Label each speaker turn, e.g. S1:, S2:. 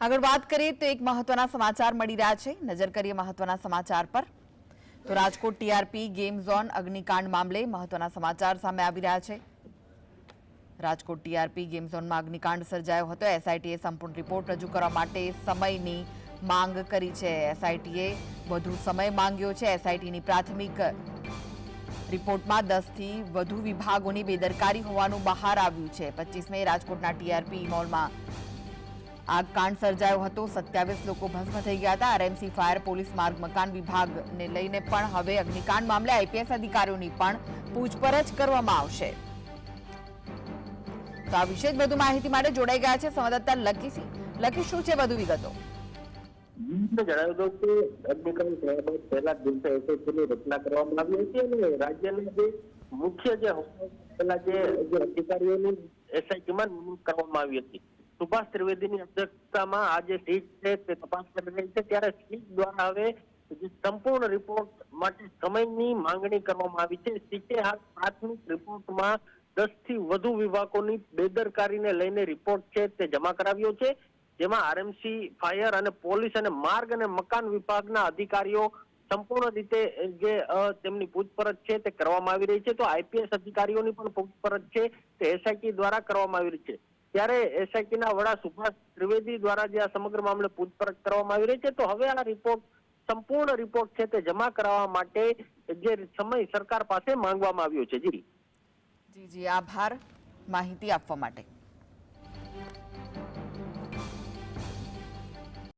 S1: આગળ વાત કરીએ તો એક મહત્વના સમાચાર મળી રહ્યા છે. નજર કરીએ મહત્વના સમાચાર પર. તો રાજકોટ ટીઆરપી ગેમ ઝોન અગ્નિકાંડ મામલે મહત્વના સમાચાર સામે આવી રહ્યા છે. રાજકોટ ટીઆરપી ગેમ ઝોનમાં અગ્નિકાંડ સર્જાયો હતો. એસઆઈટીએ સંપૂર્ણ રિપોર્ટ રજૂ કરવા માટે સમયની માંગ કરી છે. એસઆઈટીએ વધુ સમય માંગ્યો છે. એસઆઈટીની પ્રાથમિક રિપોર્ટમાં દસથી વધુ વિભાગોની બેદરકારી હોવાનું બહાર આવ્યું છે. પચીસમે રાજકોટના ટીઆરપી મોલમાં આગ કાંડ સર્જાયો હતો. સત્યાવીસ લોકો ભસ્મ થઈ ગયા હતા. આરએમસી ફાયર પોલીસ માર્ગ મકાન વિભાગને લઈને પણ હવે અગ્નિકાંડ મામલે આઈપીએસ અધિકારીઓની પણ પૂછપરછ કરવામાં આવશે. તો આ વિશે વધુ માહિતી માટે જોડાઈ ગયા છે સંવાદદાતા લકીસી લકી, શું છે વધુ વિગતો?
S2: જણાવ્યું હતું કે અગ્નિકાંડ થયા બાદ પહેલા જ દિવસે એસએસસીની રચના કરવામાં આવી હતી અને રાજ્યના જે મુખ્ય જે પેલા જે અધિકારીઓની એસઆઈટીમાં નિમણૂક કરવામાં આવી હતી. સુભાષ ત્રિવેદીની અધ્યક્ષતામાં આ જે સીટ છે, તે તપાસ કરી રહી છે. ત્યારે સીટ દ્વારા હવે સંપૂર્ણ રિપોર્ટ માટે સમયની માંગણી કરવામાં આવી છે. સીટે હાલ પ્રાથમિક રિપોર્ટમાં દસથી વધુ વિભાગોની બેદરકારીને લઈને રિપોર્ટ છે તે જમા કરાવ્યો છે. જેમાં આરએમસી, ફાયર અને પોલીસ અને માર્ગ અને મકાન વિભાગના અધિકારીઓ સંપૂર્ણ રીતે જે તેમની પૂછપરછ છે તે કરવામાં આવી રહી છે. તો આઈપીએસ અધિકારીઓની પણ પૂછપરછ છે. તે એસઆઈટી દ્વારા કરવામાં આવી રહી છે. ત્યારે એસઆઈટી ના વડા સુભાષ ત્રિવેદી દ્વારા જે આ સમગ્ર મામલે પૂછપરછ કરવામાં આવી રહી છે, તો હવે આ રિપોર્ટ સંપૂર્ણ રિપોર્ટ છે તે જમા કરાવવા માટે જે સમય સરકાર પાસે માંગવામાં આવ્યો છે. જી.
S1: જી જી, આભાર માહિતી આપવા માટે.